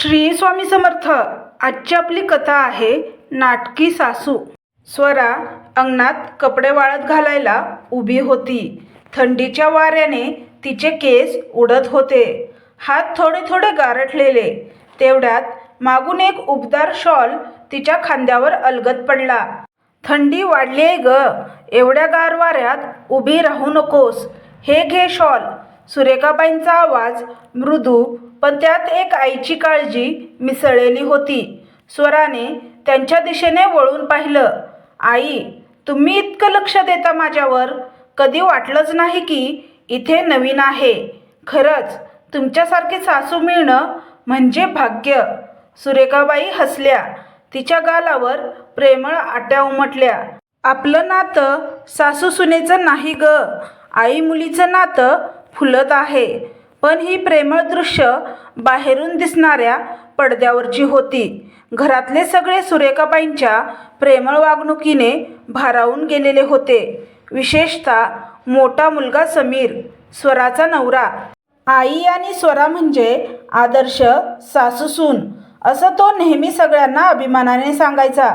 श्री स्वामी समर्थ आजची आपली कथा आहे नाटकी सासू. स्वरा अंगणात कपडे वाळत घालायला उभी होती. थंडीच्या वाऱ्याने तिचे केस उडत होते. हात थोडे थोडे गारठलेले. तेवढ्यात मागून एक उबदार शॉल तिच्या खांद्यावर अलगत पडला. थंडी वाढली आहे ग. एवढ्या गार वाऱ्यात उभी राहू नकोस. हे घे शॉल. सुरेखाबाईंचा आवाज मृदू पण त्यात एक आईची काळजी मिसळलेली होती. स्वराने त्यांच्या दिशेने वळून पाहिलं. आई तुम्ही इतकं लक्ष देता माझ्यावर? कधी वाटलंच नाही की इथे नवीन आहे. खरंच तुमच्यासारखी सासू मिळणं म्हणजे भाग्य. सुरेखाबाई हसल्या. तिच्या गालावर प्रेमळ आट्या उमटल्या. आपलं नातं सासू सुनेचं नाही ग. आई मुलीचं नातं फुलत आहे. पण ही प्रेमळ दृश्य बाहेरून दिसणाऱ्या पडद्यावरची होती. घरातले सगळे सुरेखाबाईंच्या प्रेमळ वागणुकीने भारावून गेलेले होते. विशेषतः मोठा मुलगा समीर स्वराचा नवरा. आई आणि स्वरा म्हणजे आदर्श सासूसून असं तो नेहमी सगळ्यांना अभिमानाने सांगायचा.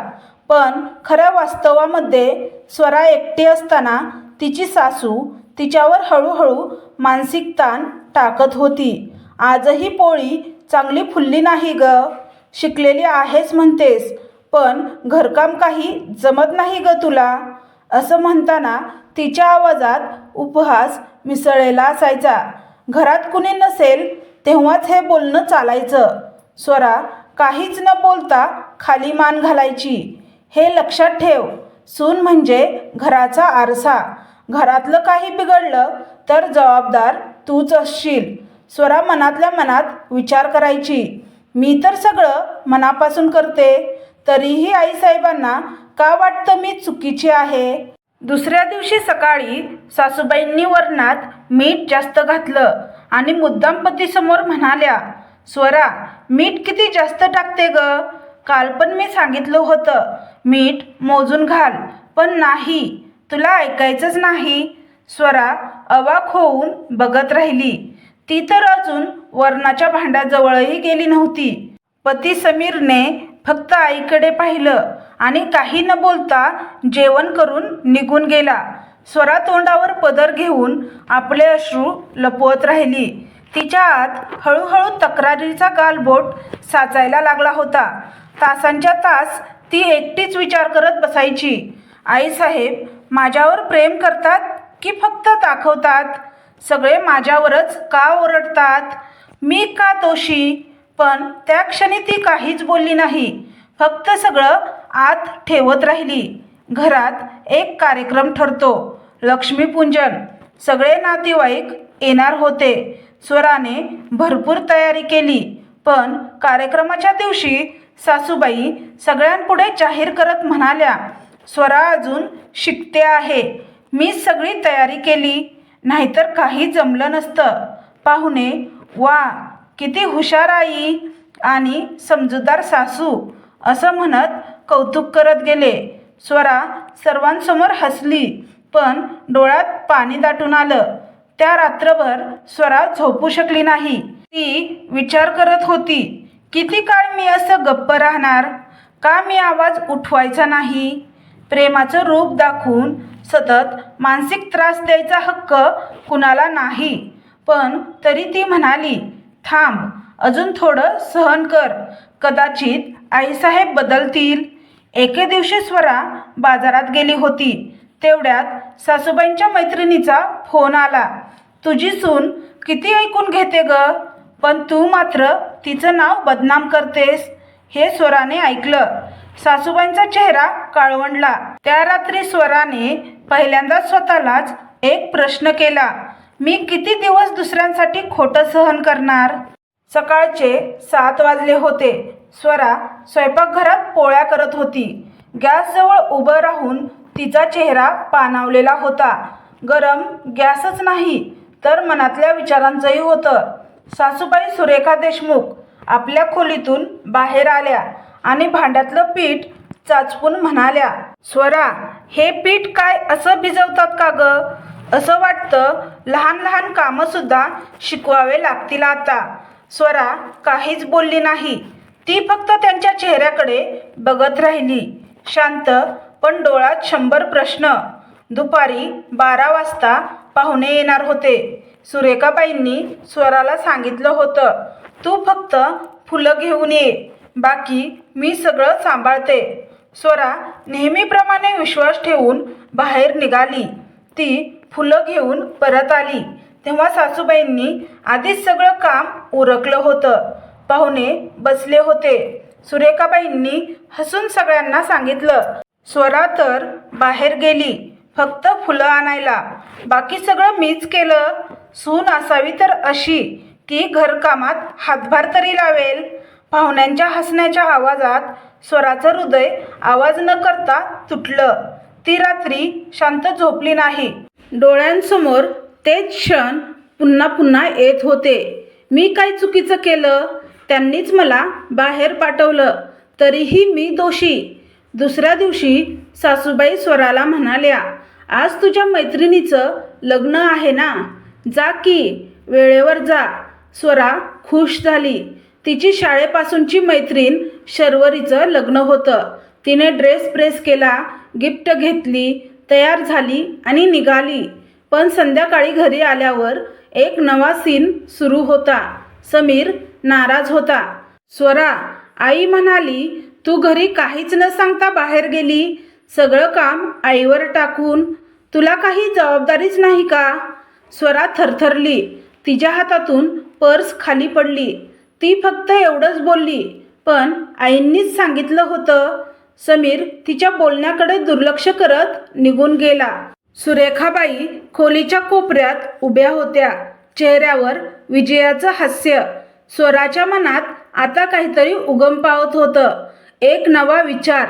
पण खऱ्या वास्तवामध्ये स्वरा एकटी असताना तिची सासू तिच्यावर हळूहळू मानसिक ताण टाकत होती. आजही पोळी चांगली फुलली नाही ग. शिकलेली आहेस म्हणतेस पण घरकाम काही जमत नाही ग तुला. असं म्हणताना तिच्या आवाजात उपहास मिसळलेला असायचा. घरात कुणी नसेल तेव्हाच हे बोलणं चालायचं. स्वरा काहीच न बोलता खाली मान घालायची. हे लक्षात ठेव सून म्हणजे घराचा आरसा. घरातलं काही बिघडलं तर जबाबदार तूच असशील. स्वरा मनातल्या मनात विचार करायची. मी तर सगळं मनापासून करते. तरीही आईसाहेबांना का वाटतं मी चुकीची आहे? दुसऱ्या दिवशी सकाळी सासूबाईंनी वरणात मीठ जास्त घातलं आणि मुद्दाम पतीसमोर म्हणाल्या स्वरा मीठ किती जास्त टाकते ग? काल पण मी सांगितलं होतं मीठ मोजून घाल पण नाही. तुला ऐकायचंच नाही. स्वरा अवाक होऊन बघत राहिली. ती तर अजून वर्णाच्या भांड्याजवळही गेली नव्हती. पती समीरने फक्त आईकडे पाहिलं आणि काही न बोलता जेवण करून निघून गेला. स्वरा तोंडावर पदर घेऊन आपले अश्रू लपवत राहिली. तिच्या आत हळूहळू तक्रारीचा गालबोट साचायला लागला होता. तासांच्या तास ती एकटीच विचार करत बसायची. आईसाहेब माझ्यावर प्रेम करतात? की फक्त दाखवतात. सगळे माझ्यावरच का ओरडतात? मी का दोषी पण त्या क्षणी ती काहीच बोलली नाही. फक्त सगळं आत ठेवत राहिली. घरात एक कार्यक्रम ठरतो. लक्ष्मीपूजन सगळे नातेवाईक येणार होते. स्वराने भरपूर तयारी केली. पण कार्यक्रमाच्या दिवशी सासूबाई सगळ्यांपुढे जाहीर करत म्हणाल्या स्वरा अजून शिकते आहे. मी सगळी तयारी केली नाहीतर काही जमलं नसतं. पाहुणे वा किती हुशार आई आणि समजूदार सासू असं म्हणत कौतुक करत गेले. स्वरा सर्वांसमोर हसली पण डोळ्यात पाणी दाटून आलं. त्या रात्रभर स्वरा झोपू शकली नाही. ती विचार करत होती किती काळ मी असं गप्प राहणार? का मी आवाज उठवायचा नाही? प्रेमाचं रूप दाखवून सतत मानसिक त्रास द्यायचा हक्क कुणाला नाही. पण तरी ती म्हणाली थांब अजून थोडं सहन कर. कदाचित आईसाहेब बदलतील. एके दिवशी स्वरा बाजारात गेली होती. तेवढ्यात सासूबाईंच्या मैत्रिणीचा फोन आला. तुझी सून किती ऐकून घेते ग? पण तू मात्र तिचं नाव बदनाम करतेस. हे स्वराने ऐकलं. सासूबाईंचा चेहरा काळवंडला. त्या रात्री स्वराने पहिल्यांदाच स्वतःलाच एक प्रश्न केला मी किती दिवस दुसऱ्यांसाठी खोटं सहन करणार? सकाळचे सात वाजले होते. स्वरा स्वयंपाकघरात पोळ्या करत होती. गॅसजवळ उभं राहून तिचा चेहरा पाणावलेला होता. गरम गॅसच नाही तर मनातल्या विचारांचंही होतं. सासूबाई सुरेखा देशमुख आपल्या खोलीतून बाहेर आल्या. आणि भांड्यातलं पीठ चाचपून म्हणाल्या स्वरा हे पीठ काय असं भिजवतात का ग? असं वाटतं लहान लहान कामंसुद्धा शिकवावे लागतील आता. स्वरा काहीच बोलली नाही. ती फक्त त्यांच्या चेहऱ्याकडे बघत राहिली. शांत पण डोळ्यात शंभर प्रश्न. दुपारी बारा वाजता पाहुणे येणार होते. सुरेखाबाईंनी स्वराला सांगितलं होतं तू फक्त फुलं घेऊन ये. बाकी मी सगळं सांभाळते. स्वरा नेहमीप्रमाणे विश्वास ठेवून बाहेर निघाली. ती फुलं घेऊन परत आली. तेव्हा सासूबाईंनी आधीच सगळं काम उरकलं होतं. पाहुणे बसले होते. सुरेखाबाईंनी हसून सगळ्यांना सांगितलं स्वरा तर बाहेर गेली फक्त फुलं आणायला. बाकी सगळं मीच केलं. सून असावी तर अशी की घरकामात हातभार तरी लावेल. पाहुण्यांच्या हसण्याच्या आवाजात स्वराचं हृदय आवाज न करता तुटलं. ती रात्री शांत झोपली नाही. डोळ्यांसमोर तेच क्षण पुन्हा पुन्हा येत होते. मी काय चुकीचं केलं? त्यांनीच मला बाहेर पाठवलं. तरीही मी दोषी. दुसऱ्या दिवशी सासूबाई स्वराला म्हणाल्या आज तुझ्या मैत्रिणीचं लग्न आहे ना? जा की वेळेवर जा. स्वरा खुश झाली. तिची शाळेपासूनची मैत्रीण शर्वरीचं लग्न होतं. तिने ड्रेस प्रेस केला गिफ्ट घेतली तयार झाली आणि निघाली. पण संध्याकाळी घरी आल्यावर एक नवा सीन सुरू होता. समीर नाराज होता. स्वरा आई म्हणाली तू घरी काहीच न सांगता बाहेर गेली. सगळं काम आईवर टाकून. तुला काही जबाबदारीच नाही का? स्वरा थरथरली. तिच्या हातातून पर्स खाली पडली. ती फक्त एवढंच बोलली. पण आईंनीच सांगितलं होतं. समीर तिच्या बोलण्याकडे दुर्लक्ष करत निघून गेला. सुरेखाबाई खोलीच्या कोपऱ्यात उभ्या होत्या. चेहऱ्यावर विजयाचं हास्य. स्वराच्या मनात आता काहीतरी उगम पावत होतं. एक नवा विचार.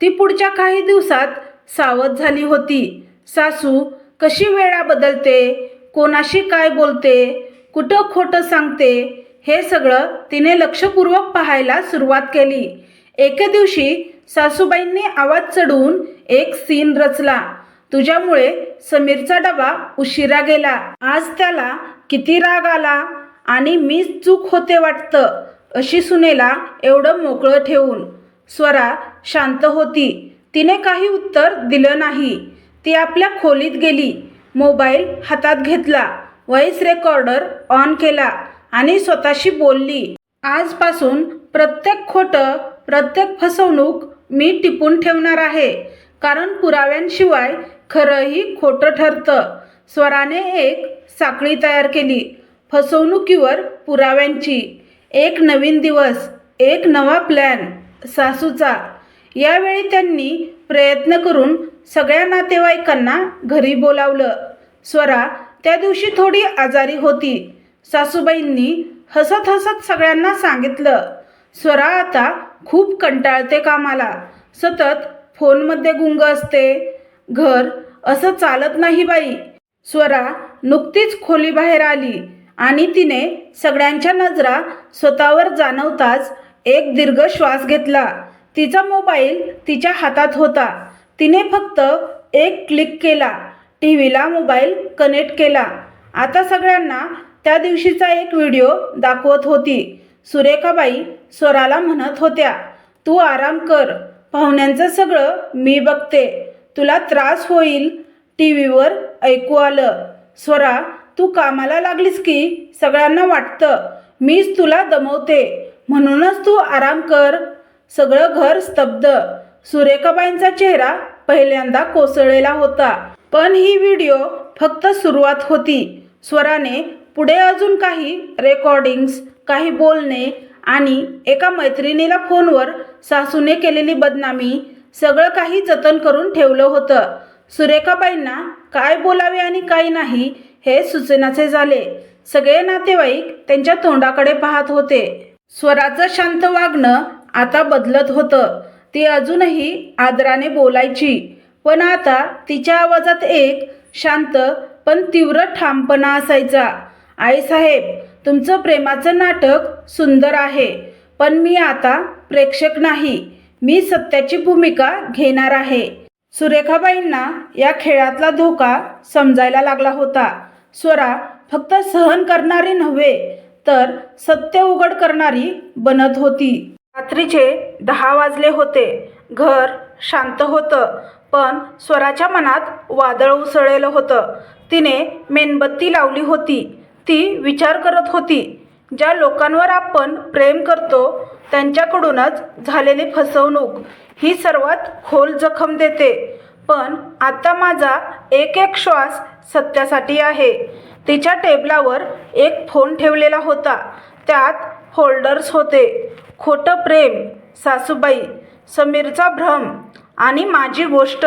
ती पुढच्या काही दिवसात सावध झाली होती. सासू कशी वेळा बदलते? कोणाशी काय बोलते? कुठं खोटं सांगते? हे सगळं तिने लक्षपूर्वक पाहायला सुरुवात केली. एके दिवशी सासूबाईंनी आवाज चढवून एक सीन रचला. तुझ्यामुळे समीरचा डबा उशिरा गेला. आज त्याला किती राग आला आणि मीच चूक होते वाटतं अशी सुनेला एवढं मोकळं ठेवून. स्वरा शांत होती. तिने काही उत्तर दिलं नाही. ती आपल्या खोलीत गेली. मोबाईल हातात घेतला. व्हॉइस रेकॉर्डर ऑन केला. आणि स्वतःशी बोलली. आजपासून प्रत्येक खोटं प्रत्येक फसवणूक मी टिपून ठेवणार आहे. कारण पुराव्यांशिवाय खरंही खोटं ठरतं. स्वराने एक साखळी तयार केली. फसवणुकीवर पुराव्यांची. एक नवीन दिवस एक नवा प्लॅन सासूचा. यावेळी त्यांनी प्रयत्न करून सगळ्या नातेवाईकांना घरी बोलावलं. स्वरा त्या दिवशी थोडी आजारी होती. सासूबाईंनी हसत हसत सगळ्यांना सांगितलं स्वरा आता खूप कंटाळते कामाला. सतत फोनमध्ये गुंग असते. घर असं चालत नाही बाई. स्वरा नुकतीच खोलीबाहेर आली आणि तिने सगळ्यांच्या नजरा स्वतःवर जाणवताच एक दीर्घ श्वास घेतला. तिचा मोबाईल तिच्या हातात होता. तिने फक्त एक क्लिक केला. टी व्हीला मोबाईल कनेक्ट केला. आता सगळ्यांना त्या दिवशीचा एक व्हिडिओ दाखवत होती. सुरेखाबाई स्वराला म्हणत होत्या तू आराम कर पाहुण्यांचं सगळं मी बघते. तुला त्रास होईल टी व्हीवर ऐकू आलं. स्वरा तू कामाला लागलीस की सगळ्यांना वाटतं. मीच तुला दमवते. म्हणूनच तू आराम कर. सगळं घर स्तब्ध. सुरेखाबाईंचा चेहरा पहिल्यांदा कोसळलेला होता. पण ही व्हिडिओ फक्त सुरुवात होती. स्वराने पुढे अजून काही रेकॉर्डिंग्स काही बोलणे आणि एका मैत्रिणीला फोनवर सासूने केलेली बदनामी सगळं काही जतन करून ठेवलं होतं. सुरेखाबाईंना काय बोलावे आणि काय नाही हे सुचनाचे झाले. सगळे नातेवाईक त्यांच्या तोंडाकडे पाहत होते. स्वराचं शांत वागणं आता बदलत होतं. ती अजूनही आदराने बोलायची. पण आता तिच्या आवाजात एक शांत पण तीव्र ठामपणा असायचा. आईसाहेब तुमचं प्रेमाचं नाटक सुंदर आहे पण मी आता प्रेक्षक नाही. मी सत्याची भूमिका घेणार आहे. सुरेखाबाईंना या खेळातला धोका समजायला लागला होता. स्वरा फक्त सहन करणारी नव्हे तर सत्य उघड करणारी बनत होती. रात्रीचे दहा वाजले होते. घर शांत होतं पण स्वराच्या मनात वादळ उसळलेलं होतं. तिने मेणबत्ती लावली होती. ती विचार करत होती. ज्या लोकांवर आपण प्रेम करतो त्यांच्याकडूनच झालेली फसवणूक ही सर्वात खोल जखम देते. पण आता माझा एक एक श्वास सत्यासाठी आहे. तिच्या टेबलावर एक फोन ठेवलेला होता. त्यात होल्डर्स होते. खोटं प्रेम सासूबाई समीरचा भ्रम आणि माझी गोष्ट.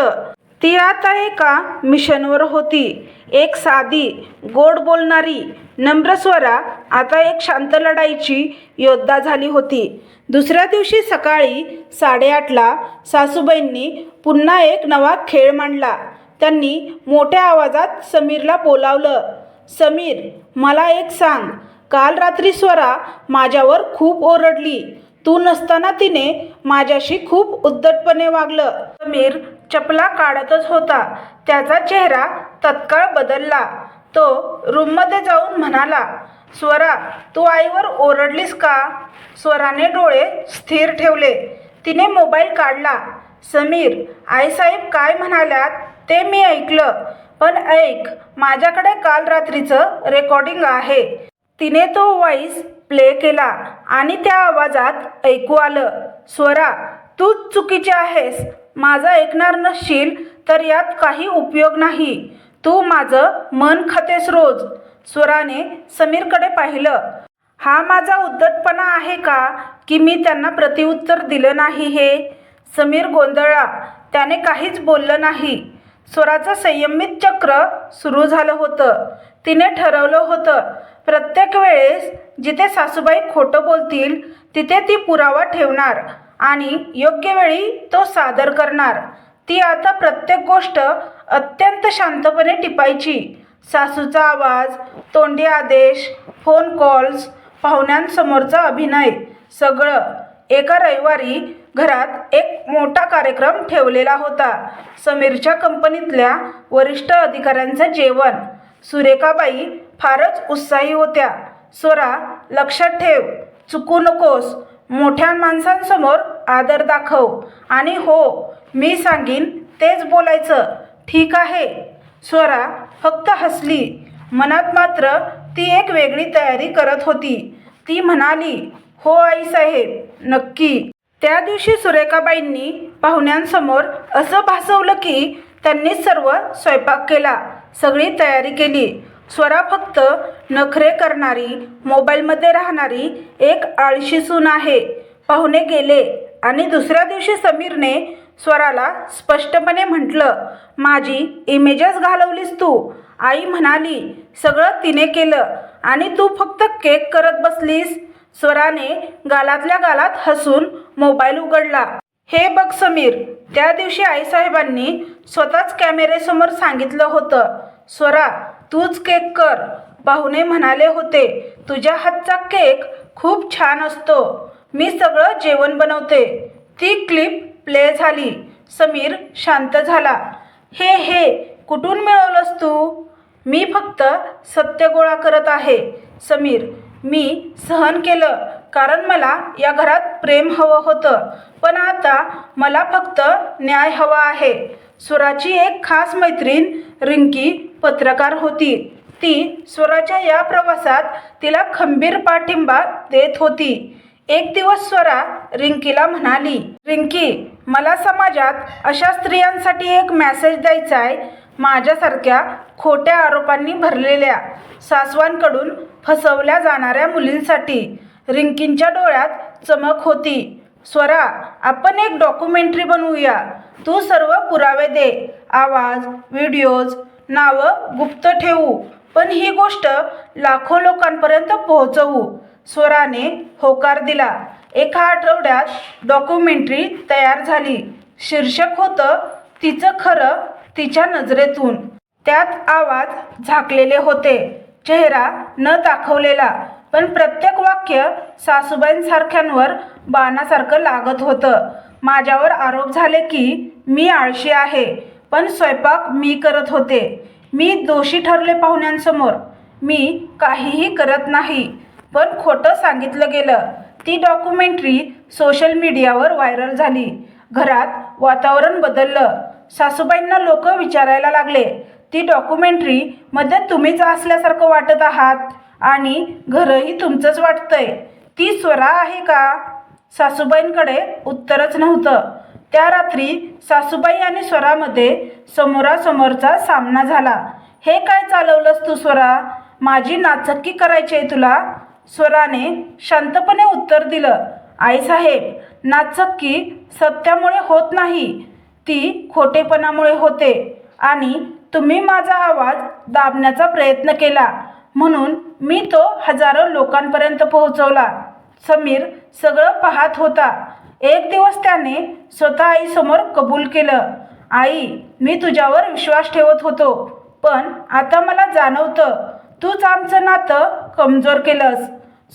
ती आता एका मिशनवर होती. एक साधी गोड बोलणारी नम्र स्वरा आता एक शांत लढाईची योद्धा झाली होती. दुसऱ्या दिवशी सकाळी साडेआठला सासूबाईंनी पुन्हा एक नवा खेळ मांडला. त्यांनी मोठ्या आवाजात समीरला बोलावलं समीर मला एक सांग. काल रात्री स्वरा माझ्यावर खूप ओरडली. तू नसताना तिने माझ्याशी खूप उद्धटपणे वागलं. समीर चपला काढतच होता. त्याचा चेहरा तत्काळ बदलला. तो रूममध्ये जाऊन म्हणाला स्वरा तू आईवर ओरडलीस का? स्वराने डोळे स्थिर ठेवले. तिने मोबाईल काढला. समीर आईसाहेब काय म्हणाल्यात ते मी ऐकलं. पण ऐक माझ्याकडे काल रात्रीचं रेकॉर्डिंग आहे. तिने तो वॉईस प्ले केला आणि त्या आवाजात ऐकू आलं स्वरा तूच चुकीची आहेस. माझं ऐकणार नसशील तर यात काही उपयोग नाही. तू माझं मन खातेस रोज स्वराने समीरकडे पाहिलं. हा माझा उद्धटपणा आहे का की मी त्यांना प्रतिउत्तर दिलं नाही हे? समीर गोंधळा त्याने काहीच बोललं नाही. स्वराचं संयमित चक्र सुरू झालं होतं. तिने ठरवलं होतं प्रत्येक वेळेस जिथे सासूबाई खोटं बोलतील तिथे ती पुरावा ठेवणार आणि योग्य वेळी तो सादर करणार. ती आता प्रत्येक गोष्ट अत्यंत शांतपणे टिपायची. सासूचा आवाज तोंडी आदेश फोन कॉल्स पाहुण्यांसमोरचा अभिनय सगळं. एका रविवारी घरात एक मोठा कार्यक्रम ठेवलेला होता. समीरच्या कंपनीतल्या वरिष्ठ अधिकाऱ्यांचं जेवण. सुरेखाबाई फारच उत्साही होत्या. स्वरा लक्षात ठेव. चुकू नकोस. मोठ्या माणसांसमोर आदर दाखव. आणि हो मी सांगीन तेच बोलायचं. ठीक आहे. स्वरा फक्त हसली. मनात मात्र ती एक वेगळी तयारी करत होती. ती म्हणाली हो आईसाहेब नक्की. त्या दिवशी सुरेखाबाईंनी पाहुण्यांसमोर असं भासवलं की त्यांनी सर्व स्वयंपाक केला सगळी तयारी केली. स्वरा फक्त नखरे करणारी मोबाईलमध्ये राहणारी एक आळशी सून आहे. पाहुणे गेले आणि दुसऱ्या दिवशी समीरने स्वराला स्पष्टपणे म्हटलं माझी इमेजच घालवलीस तू. आई म्हणाली सगळं तिने केलं आणि तू फक्त केक करत बसलीस. स्वराने गालातल्या गालात हसून मोबाईल उघडला. हे बघ समीर त्या दिवशी आईसाहेबांनी स्वतःच कॅमेरेसमोर सांगितलं होतं स्वरा तूच केक कर. पाहुणे म्हणाले होते तुझ्या हातचा केक खूप छान असतो. मी सगळं जेवण बनवते. ती क्लिप प्ले झाली. समीर शांत झाला. हे हे कुठून मिळवलंस तू? मी फक्त सत्य गोळा करत आहे. समीर मी सहन केलं कारण मला या घरात प्रेम हवं होतं. पण आता मला फक्त न्याय हवा आहे. स्वराची एक खास मैत्रीण रिंकी पत्रकार होती. ती स्वराच्या या प्रवासात तिला खंबीर पाठिंबा देत होती. एक दिवस स्वरा रिंकीला म्हणाली रिंकी मला समाजात अशा स्त्रियांसाठी एक मेसेज द्यायचा आहे. माझ्यासारख्या खोट्या आरोपांनी भरलेल्या सासवांकडून फसवल्या जाणाऱ्या मुलींसाठी रिंकींच्या डोळ्यात चमक होती. स्वरा आपण एक डॉक्युमेंटरी बनवूया. तू सर्व पुरावे दे आवाज व्हिडिओज नावं गुप्त ठेवू. पण ही गोष्ट लाखो लोकांपर्यंत पोहोचवू. स्वराने होकार दिला. एका आठवड्यात डॉक्युमेंटरी तयार झाली. शीर्षक होतं तिचं खरं तिच्या नजरेतून. त्यात आवाज झाकलेले होते. चेहरा न दाखवलेला पण प्रत्येक वाक्य सासूबाईंसारख्यांवर बाणासारखं लागत होतं. माझ्यावर आरोप झाले की मी आळशी आहे पण स्वयंपाक मी करत होते. मी दोषी ठरले पाहुण्यांसमोर. मी काहीही करत नाही. पण खोटं सांगितलं गेलं. ती डॉक्युमेंटरी सोशल मीडियावर व्हायरल झाली. घरात वातावरण बदललं. सासूबाईंना लोक विचारायला लागले ती डॉक्युमेंटरी मध्ये तुम्हीच असल्यासारखं वाटत आहात? आणि घरही तुमचंच वाटतंय? ती स्वरा आहे का? सासूबाईंकडे उत्तरच नव्हतं. त्या रात्री सासूबाई आणि स्वरामध्ये समोरासमोरचा सामना झाला. हे काय चालवलंस तू स्वरा? माझी नाचक्की करायची आहे तुला? स्वराने शांतपणे उत्तर दिलं आईसाहेब नाचक्की सत्यामुळे होत नाही. ती खोटेपणामुळे होते आणि तुम्ही माझा आवाज दाबण्याचा प्रयत्न केला. म्हणून मी तो हजारो लोकांपर्यंत पोहोचवला. समीर सगळं पाहत होता. एक दिवस त्याने स्वतः आईसमोर कबूल केलं. आई मी तुझ्यावर विश्वास ठेवत होतो पण आता मला जाणवतं तूच आमचं नातं कमजोर केलंस.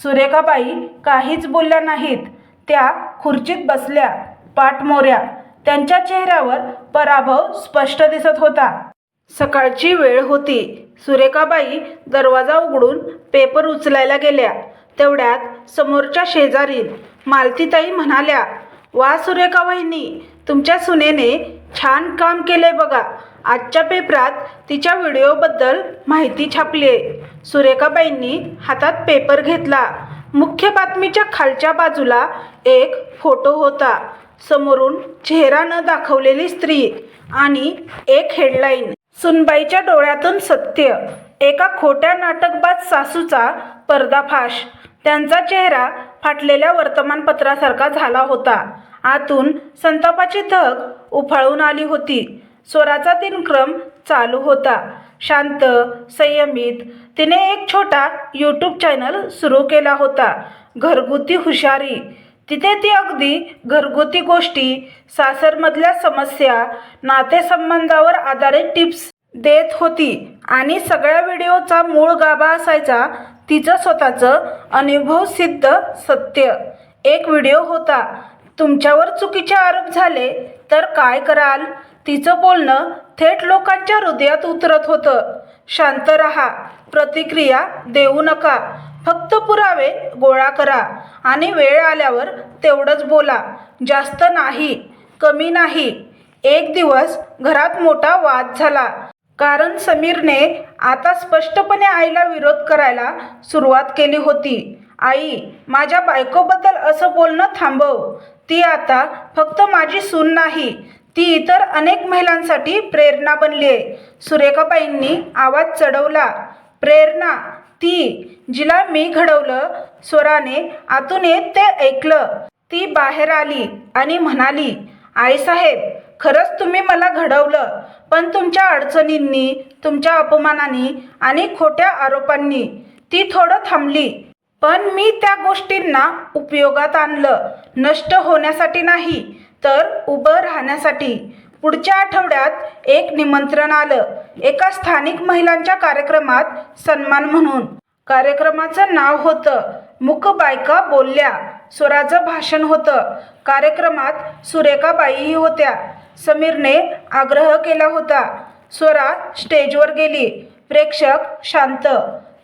सुरेखाबाई काहीच बोलल्या नाहीत. त्या खुर्चीत बसल्या पाठमोऱ्या त्यांच्या चेहऱ्यावर पराभव स्पष्ट दिसत होता. सकाळची वेळ होती. सुरेखाबाई दरवाजा उघडून पेपर उचलायला गेल्या. तेवढ्यात समोरच्या शेजारी मालतीताई म्हणाल्या वा सुरेखा वहिनी तुमच्या सुनेने छान काम केले बघा. आजच्या पेपरात तिच्या व्हिडिओबद्दल माहिती छापली आहे सुरेखाबाईंनी हातात पेपर घेतला. मुख्य बातमीच्या खालच्या बाजूला एक फोटो होता. समोरून चेहरा न दाखवलेली स्त्री आणि एक हेडलाईन. सुनबाईच्या डोळ्यातून सत्य. एका खोट्या नाटकबाज सासूचा पर्दाफाश. त्यांचा चेहरा फाटलेल्या वर्तमानपत्रासारखा झाला होता. आतून संतापाची धग उफाळून आली होती. स्वराचा दिनक्रम चालू होता. शांत संयमित तिने एक छोटा यूट्यूब चॅनल सुरू केला होता. घरगुती हुशारी. तिथे ती अगदी घरगुती गोष्टी सासरमधल्या समस्या नातेसंबंधावर आधारित टिप्स देत होती आणि सगळ्या व्हिडिओचा मूळ गाभा असायचा तिचं स्वतःचं अनुभव सिद्ध सत्य. एक व्हिडिओ होता. तुमच्यावर चुकीचे आरोप झाले तर काय कराल? तिचं बोलणं थेट लोकांच्या हृदयात उतरत होतं. शांत रहा. प्रतिक्रिया देऊ नका. फक्त पुरावे गोळा करा. आणि वेळ आल्यावर तेवढंच बोला. जास्त नाही. कमी नाही. एक दिवस घरात मोठा वाद झाला. कारण समीरने आता स्पष्टपणे आईला विरोध करायला सुरुवात केली होती. आई माझ्या बायकोबद्दल असं बोलणं थांबव. ती आता फक्त माझी सून नाही ती इतर अनेक महिलांसाठी प्रेरणा बनली आहे. सुरेखाबाईंनी आवाज चढवला प्रेरणा ती जिला मी घडवलं स्वराने आतून येत ते ऐकलं. ती बाहेर आली आणि म्हणाली आईसाहेब खरंच तुम्ही मला घडवलं पण तुमच्या अडचणींनी तुमच्या अपमानांनी आणि खोट्या आरोपांनी ती थोडं थांबली. पण मी त्या गोष्टींना उपयोगात आणलं. नष्ट होण्यासाठी नाही तर उभं राहण्यासाठी. पुढच्या आठवड्यात एक निमंत्रण आलं. एका स्थानिक महिलांच्या कार्यक्रमात सन्मान म्हणून. कार्यक्रमाचं नाव होतं मुक बायका बोलल्या. स्वराचं भाषण होतं. कार्यक्रमात सुरेखाबाईही होत्या. समीरने आग्रह केला होता. स्वरा स्टेजवर गेली. प्रेक्षक शांत.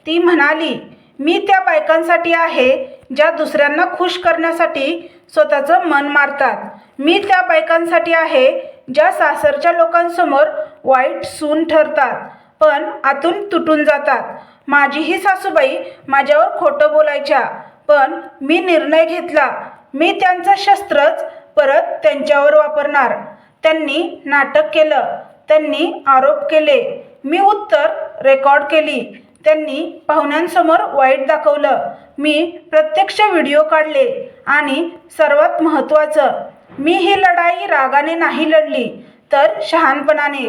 ती म्हणाली मी त्या बायकांसाठी आहे ज्या दुसऱ्यांना खुश करण्यासाठी स्वतःचं मन मारतात. मी त्या बायकांसाठी आहे ज्या सासरच्या लोकांसमोर वाईट सून ठरतात पण आतून तुटून जातात. माझीही सासूबाई माझ्यावर खोटं बोलायच्या पण मी निर्णय घेतला. मी त्यांचं शस्त्रच परत त्यांच्यावर वापरणार. त्यांनी नाटक केलं त्यांनी आरोप केले. मी उत्तर रेकॉर्ड केली. त्यांनी पाहुण्यांसमोर वाईट दाखवलं. मी प्रत्यक्ष व्हिडिओ काढले आणि सर्वात महत्त्वाचं मी ही लढाई रागाने नाही लढली तर शहाणपणाने.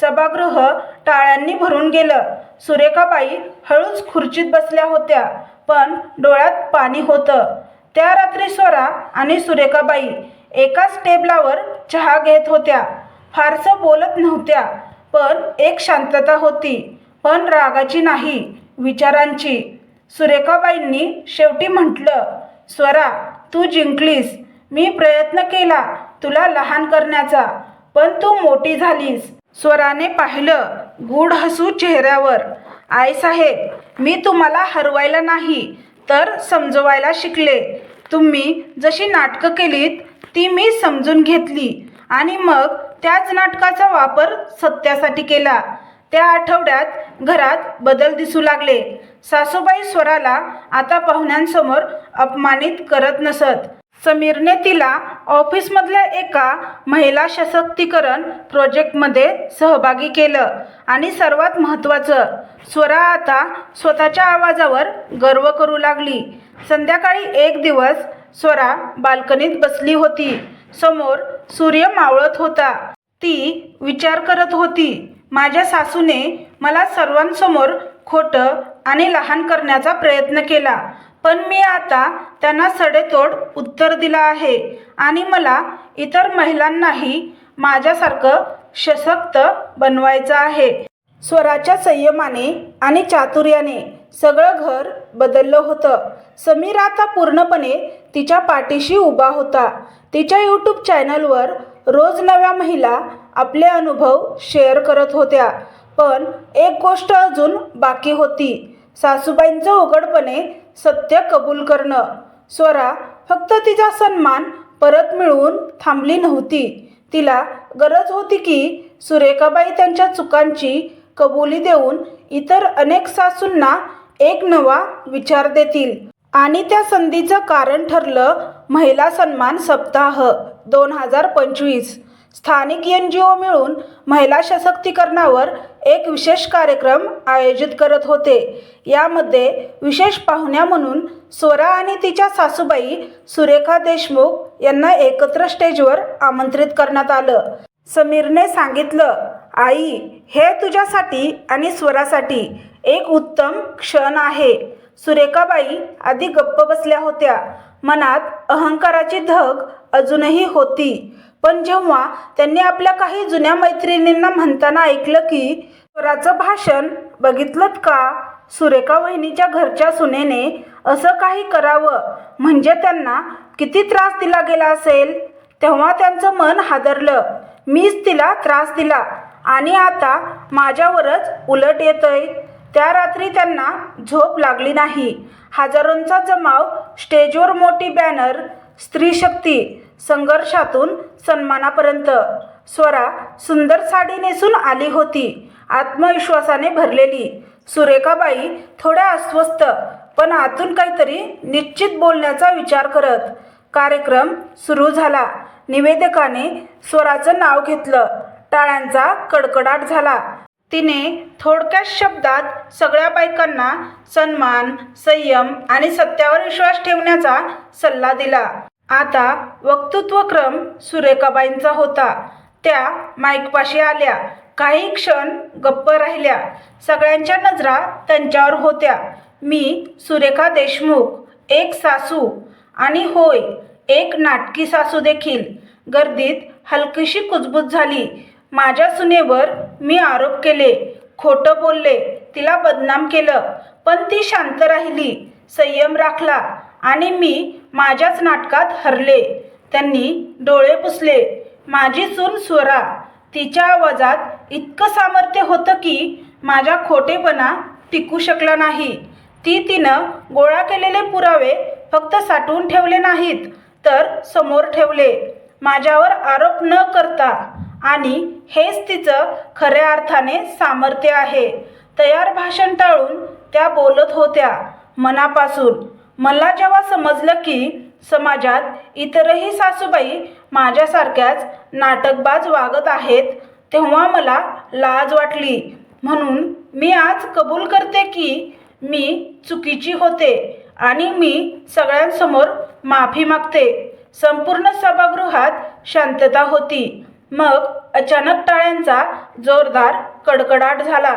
सभागृह टाळ्यांनी भरून गेलं. सुरेखाबाई हळूच खुर्चीत बसल्या होत्या पण डोळ्यात पाणी होतं. त्या रात्री स्वरा आणि सुरेखाबाई एकाच टेबलावर चहा घेत होत्या. फारसं बोलत नव्हत्या पण एक शांतता होती. पण रागाची नाही. विचारांची. सुरेखाबाईंनी शेवटी म्हटलं स्वरा तू जिंकलीस. मी प्रयत्न केला तुला लहान करण्याचा पण तू मोठी झालीस. स्वराने पाहिलं गूढ हसू चेहऱ्यावर. आईसाहेब मी तुम्हाला हरवायला नाही तर समजवायला शिकले. तुम्ही जशी नाटकं केलीत ती मी समजून घेतली. आणि मग त्याच नाटकाचा वापर सत्यासाठी केला. त्या आठवड्यात घरात बदल दिसू लागले. सासूबाई स्वराला आता पाहुण्यांसमोर अपमानित करत नसत. समीरने तिला ऑफिसमधल्या एका महिला सशक्तीकरण प्रोजेक्टमध्ये सहभागी केलं आणि सर्वात महत्त्वाचं स्वरा आता स्वतःच्या आवाजावर गर्व करू लागली. संध्याकाळी एक दिवस स्वरा बाल्कनीत बसली होती. समोर सूर्य मावळत होता. ती विचार करत होती. माझ्या सासूने मला सर्वांसमोर खोटं आणि लहान करण्याचा प्रयत्न केला. पण मी आता त्यांना सडेतोड उत्तर दिलं आहे आणि मला इतर महिलांनाही माझ्यासारखं सशक्त बनवायचं आहे. स्वराच्या संयमाने आणि चातुर्याने सगळं घर बदललं होतं. समीर आता पूर्णपणे तिच्या पाठीशी उभा होता. तिच्या यूट्यूब चॅनलवर रोज नव्या महिला आपले अनुभव शेअर करत होत्या. पण एक गोष्ट अजून बाकी होती. सासूबाईंचं उघडपणे सत्य कबूल करणं. स्वरा फक्त तिचा सन्मान परत मिळवून थांबली नव्हती. तिला गरज होती की सुरेखाबाई त्यांच्या चुकांची कबुली देऊन इतर अनेक सासूंना एक नवा विचार देतील. आणि त्या संधीचं कारण ठरलं महिला सन्मान सप्ताह दोन हजार पंचवीस. स्थानिक एन जी ओ मिळून महिला सशक्तीकरणावर एक विशेष कार्यक्रम आयोजित करत होते. यामध्ये विशेष पाहुण्या म्हणून स्वरा आणि तिच्या सासूबाई सुरेखा देशमुख यांना एकत्र स्टेजवर आमंत्रित करण्यात आलं. समीरने सांगितलं आई हे तुझ्यासाठी आणि स्वरासाठी एक उत्तम क्षण आहे. सुरेखाबाई आधी गप्प बसल्या होत्या. मनात अहंकाराची धग अजूनही होती. पण जेव्हा त्यांनी आपल्या काही जुन्या मैत्रिणींना म्हणताना ऐकलं की स्वराचं भाषण बघितलं का? सुरेखा वहिनीच्या घरच्या सुनेने असं काही करावं म्हणजे त्यांना किती त्रास दिला गेला असेल? तेव्हा त्यांचं मन हादरलं. मीच तिला त्रास दिला. आणि आता माझ्यावरच उलट येतंय. त्या रात्री त्यांना झोप लागली नाही. हजारोंचा जमाव स्टेजवर मोठी बॅनर स्त्री शक्ती संघर्षातून सन्मानापर्यंत. स्वरा सुंदर साडी नेसून आली होती. आत्मविश्वासाने भरलेली. सुरेखाबाई थोड्या अस्वस्थ पण आतून काहीतरी निश्चित बोलण्याचा विचार करत. कार्यक्रम सुरू झाला. निवेदकाने स्वराचं नाव घेतलं. टाळ्यांचा कडकडाट झाला. तिने थोडक्याच शब्दात सगळ्या बायकांना सन्मान संयम आणि सत्यावर विश्वास ठेवण्याचा सल्ला दिला. आता वक्तृत्वक्रम सुरेखाबाईंचा होता. त्या माईकपाशी आल्या. काही क्षण गप्प राहिल्या. सगळ्यांच्या नजरा त्यांच्यावर होत्या. मी सुरेखा देशमुख एक सासू आणि होय एक नाटकी सासू देखील. गर्दीत हलकीशी कुजबूज झाली. माझ्या सुनेवर मी आरोप केले. खोटं बोलले. तिला बदनाम केलं. पण ती शांत राहिली. संयम राखला. आणि मी माझ्याच नाटकात हरले. त्यांनी डोळे पुसले. माझी सून स्वरा तिच्या आवाजात इतकं सामर्थ्य होतं की माझा खोटेपणा टिकू शकला नाही. ती तिनं गोळा केलेले पुरावे फक्त साठवून ठेवले नाहीत तर समोर ठेवले. माझ्यावर आरोप न करता आणि हेच तिचं खऱ्या अर्थाने सामर्थ्य आहे. तयार भाषण टाळून त्या बोलत होत्या मनापासून. मला जेव्हा समजलं की समाजात इतरही सासूबाई माझ्यासारख्याच नाटकबाज वागत आहेत तेव्हा मला लाज वाटली. म्हणून मी आज कबूल करते की मी चुकीची होते आणि मी सगळ्यांसमोर माफी मागते. संपूर्ण सभागृहात शांतता होती. मग अचानक टाळ्यांचा जोरदार कडकडाट झाला.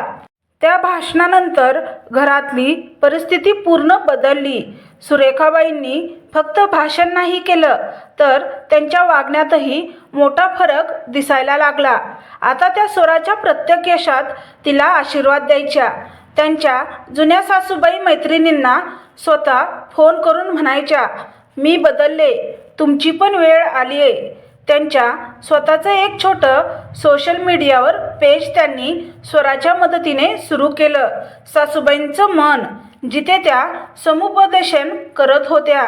त्या भाषणानंतर घरातली परिस्थिती पूर्ण बदलली. सुरेखाबाईंनी फक्त भाषण नाही केलं तर त्यांच्या वागण्यातही मोठा फरक दिसायला लागला. आता त्या स्वराच्या प्रत्येक यशात तिला आशीर्वाद द्यायच्या. त्यांच्या जुन्या सासूबाई मैत्रिणींना स्वतः फोन करून म्हणायच्या मी बदलले तुमची पण वेळ आली आहे त्यांच्या स्वतःचं एक छोटं सोशल मीडियावर पेज त्यांनी स्वराच्या मदतीने सुरू केलं. सासूबाईंचं मन जिथे त्या समुपदेशन करत होत्या.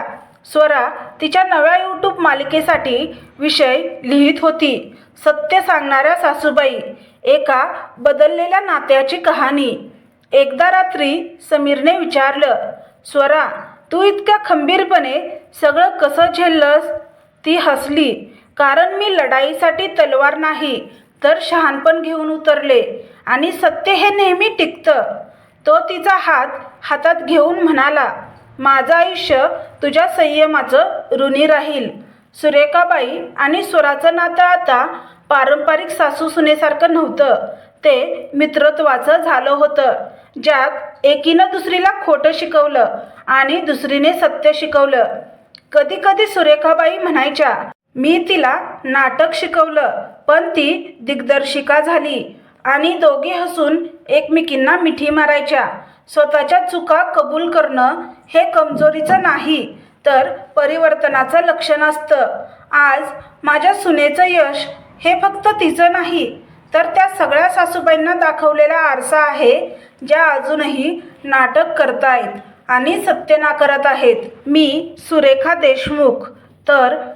स्वरा तिच्या नव्या यूट्यूब मालिकेसाठी विषय लिहित होती. सत्य सांगणाऱ्या सासूबाई एका बदललेल्या नात्याची कहाणी. एकदा रात्री समीरने विचारलं स्वरा तू इतक्या खंबीरपणे सगळं कसं झेललंस? ती हसली. कारण मी लढाईसाठी तलवार नाही तर शहाणपण घेऊन उतरले आणि सत्य हे नेहमी टिकतं. तो तिचा हात हातात घेऊन म्हणाला माझं आयुष्य तुझ्या संयमाचं ऋणी राहील. सुरेखाबाई आणि स्वराचं नातं आता पारंपरिक सासू सुनेसारखं नव्हतं. ते मित्रत्वाचं झालं होतं. ज्यात एकीनं दुसरीला खोटं शिकवलं आणि दुसरीने सत्य शिकवलं. कधी कधी सुरेखाबाई म्हणायच्या मी तिला नाटक शिकवलं पण ती दिग्दर्शिका झाली आणि दोघी हसून एकमेकींना मिठी मारायच्या. स्वतःच्या चुका कबूल करणं हे कमजोरीचं नाही तर परिवर्तनाचं लक्षण असतं. आज माझ्या सुनेचं यश हे फक्त तिचं नाही तर त्या सगळ्या सासूबाईंना दाखवलेला आरसा आहे ज्या अजूनही नाटक करतायत आणि सत्य नाकारत आहेत. मी सुरेखा देशमुख तर